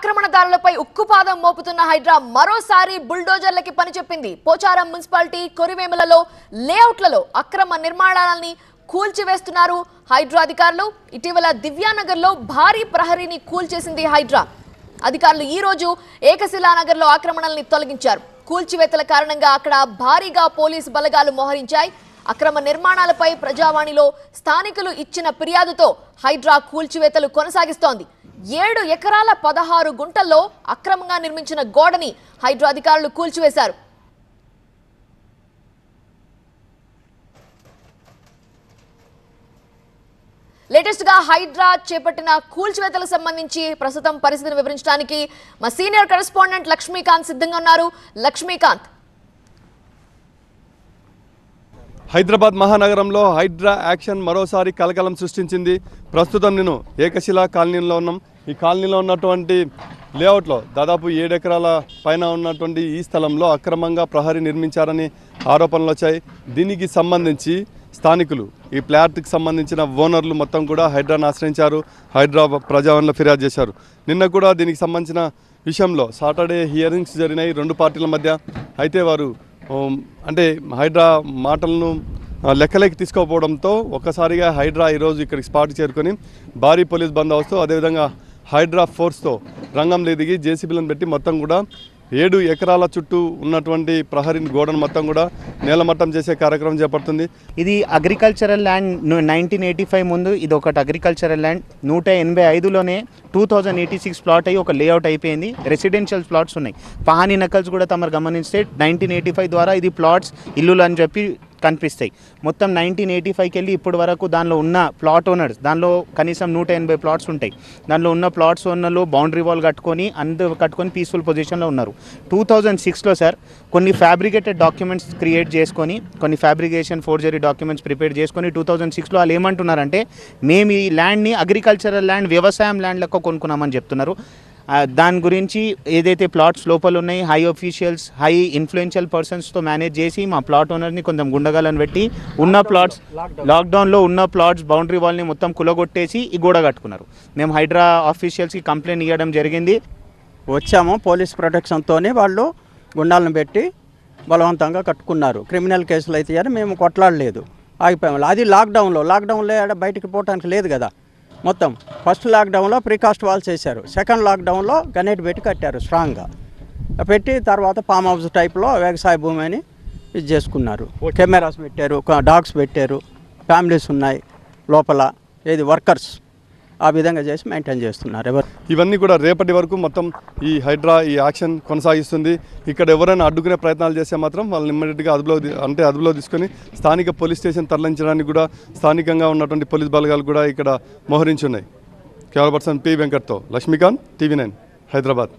ఆక్రమణదారులపై ఉక్కుపాదం మోపుతున్న హైడ్రా మరోసారి బుల్డోజర్లకి పని చెప్పింది. పోచారం మున్సిపాలిటీ కొరివేములలో లేఅవుట్లలో అక్రమ నిర్మాణాలని కూల్చివేస్తున్నారు హైడ్రా అధికారులు. ఇటీవల దివ్యానగర్లో భారీ ప్రహరీని కూల్చేసింది హైడ్రా. అధికారులు ఈ రోజు ఏకశిలానగర్లో ఆక్రమణల్ని తొలగించారు. కూల్చివేతల కారణంగా అక్కడ భారీగా పోలీసు బలగాలు మోహరించాయి. అక్రమ నిర్మాణాలపై ప్రజావాణిలో స్థానికులు ఇచ్చిన ఫిర్యాదుతో హైడ్రా కూల్చివేతలు కొనసాగిస్తోంది. ఏడు ఎకరాల పదహారు గుంటల్లో అక్రమంగా నిర్మించిన గోడని హైడ్రా అధికారులు కూల్చివేశారు. లేటెస్ట్గా హైడ్రా చేపట్టిన కూల్చివేతలకు సంబంధించి ప్రస్తుతం పరిస్థితిని వివరించడానికి మా సీనియర్ కరెస్పాండెంట్ లక్ష్మీకాంత్ సిద్ధంగా ఉన్నారు. లక్ష్మీకాంత్. హైదరాబాద్ మహానగరంలో హైడ్రా యాక్షన్ మరోసారి కలకలం సృష్టించింది. ప్రస్తుతం నేను ఏకశిలా కాలనీలో ఉన్నాం. ఈ కాలనీలో ఉన్నటువంటి లేఅవుట్లో దాదాపు ఏడు ఎకరాల పైన ఉన్నటువంటి ఈ స్థలంలో అక్రమంగా ప్రహరీ నిర్మించారని ఆరోపణలు వచ్చాయి. దీనికి సంబంధించి స్థానికులు ఈ ప్లాట్కి సంబంధించిన ఓనర్లు మొత్తం కూడా హైడ్రాను ఆశ్రయించారు. హైడ్రా ప్రజావరణలో ఫిర్యాదు చేశారు. నిన్న కూడా దీనికి సంబంధించిన విషయంలో సాటర్డే హియరింగ్స్ జరిగినాయి రెండు పార్టీల మధ్య. అయితే వారు అంటే హైడ్రా మాటలను లెక్కలేకి తీసుకోకపోవడంతో ఒక్కసారిగా హైడ్రా ఈరోజు ఇక్కడికి స్పాట్ చేరుకొని భారీ పోలీస్ బందోబస్తు అదేవిధంగా హైడ్రా ఫోర్స్తో రంగంలో దిగి జేసీబీలను పెట్టి మొత్తం కూడా ఏడు ఎకరాల చుట్టూ ఉన్నటువంటి ప్రహరీ గోడను మొత్తం కూడా నేలమట్టం చేసే కార్యక్రమం చేపడుతుంది. ఇది agricultural land nineteen eighty five ముందు ఇది ఒకటి అగ్రికల్చరల్ ల్యాండ్. నూట ఎనభై ఐదులోనే two thousand eighty six plot అయ్యి ఒక లేఅవుట్ అయిపోయింది. రెసిడెన్షియల్ ప్లాట్స్ ఉన్నాయి. పహానీ నకల్స్ కూడా తమరు గమనిస్తే నైన్టీన్ ఎయిటీ ఫైవ్ ద్వారా ఇది ప్లాట్స్ ఇల్లులు అని చెప్పి కనిపిస్తాయి. మొత్తం నైన్టీన్ ఎయిటీ ఫైవ్కి వెళ్ళి ఇప్పటి వరకు దానిలో ఉన్న ప్లాట్ ఓనర్స్ దానిలో కనీసం నూట ఎనభై ప్లాట్స్ ఉంటాయి. దానిలో ఉన్న ప్లాట్స్ ఓనర్లు బౌండరీ వాల్ కట్టుకొని అందరు కట్టుకొని పీస్ఫుల్ పొజిషన్లో ఉన్నారు. టూ థౌజండ్ సిక్స్లో సార్ కొన్ని ఫ్యాబ్రికేటెడ్ డాక్యుమెంట్స్ క్రియేట్ చేసుకొని కొన్ని ఫ్యాబ్రికేషన్ ఫోర్జరీ డాక్యుమెంట్స్ ప్రిపేర్ చేసుకొని టూ థౌజండ్ సిక్స్లో వాళ్ళు ఏమంటున్నారంటే మేము ఈ ల్యాండ్ని అగ్రికల్చరల్ ల్యాండ్ వ్యవసాయం ల్యాండ్ లెక్క కొనుక్కున్నామని చెప్తున్నారు. దాని గురించి ఏదైతే ప్లాట్స్ లోపల ఉన్నాయి హై ఒఫీషియల్స్ హై ఇన్ఫ్లుయెన్షియల్ పర్సన్స్తో మేనేజ్ చేసి మా ప్లాట్ ఓనర్ని కొంచెం గుండగాలను పెట్టి ఉన్న ప్లాట్స్ లాక్డౌన్లో ఉన్న ప్లాట్స్ బౌండరీ వాల్ని మొత్తం కులగొట్టేసి ఈ గోడ కట్టుకున్నారు. మేము హైడ్రా ఆఫీషియల్స్కి కంప్లైంట్ ఇవ్వడం జరిగింది. వచ్చాము పోలీస్ ప్రొటెక్షన్తోనే వాళ్ళు గుండాలను పెట్టి బలవంతంగా కట్టుకున్నారు. క్రిమినల్ కేసులు అయితే అని మేము కొట్లాడలేదు. ఆగిపోయాము అది లాక్డౌన్లో లాక్డౌన్లో ఆడ బయటికి పోవడానికి లేదు కదా. మొత్తం. ఫస్ట్ లాక్డౌన్లో ప్రీకాస్ట్ వాల్స్ వేశారు. సెకండ్ లాక్డౌన్లో గనేట్ పెట్టి కట్టారు స్ట్రాంగ్గా పెట్టి తర్వాత ఫామ్ హౌస్ టైప్లో వ్యవసాయ భూమి అని ఇది చేసుకున్నారు. కెమెరాస్ పెట్టారు డాగ్స్ పెట్టారు ఫ్యామిలీస్ ఉన్నాయి లోపల. ఏది వర్కర్స్ ఆ విధంగా చేసి మెయింటైన్ చేస్తున్నారు. ఎవరు ఇవన్నీ కూడా రేపటి వరకు మొత్తం ఈ హైడ్రా ఈ యాక్షన్ కొనసాగిస్తుంది. ఇక్కడ ఎవరైనా అడ్డుకునే ప్రయత్నాలు చేస్తే మాత్రం వాళ్ళని ఇమ్మీడియట్గా అదుపులో అంటే అదుపులో తీసుకొని స్థానిక పోలీస్ స్టేషన్ తరలించడానికి కూడా స్థానికంగా ఉన్నటువంటి పోలీస్ బలగాలు కూడా ఇక్కడ మోహరించి ఉన్నాయి కేవల person P వెంకట్తో. Lakshmikanth TV nine Hyderabad.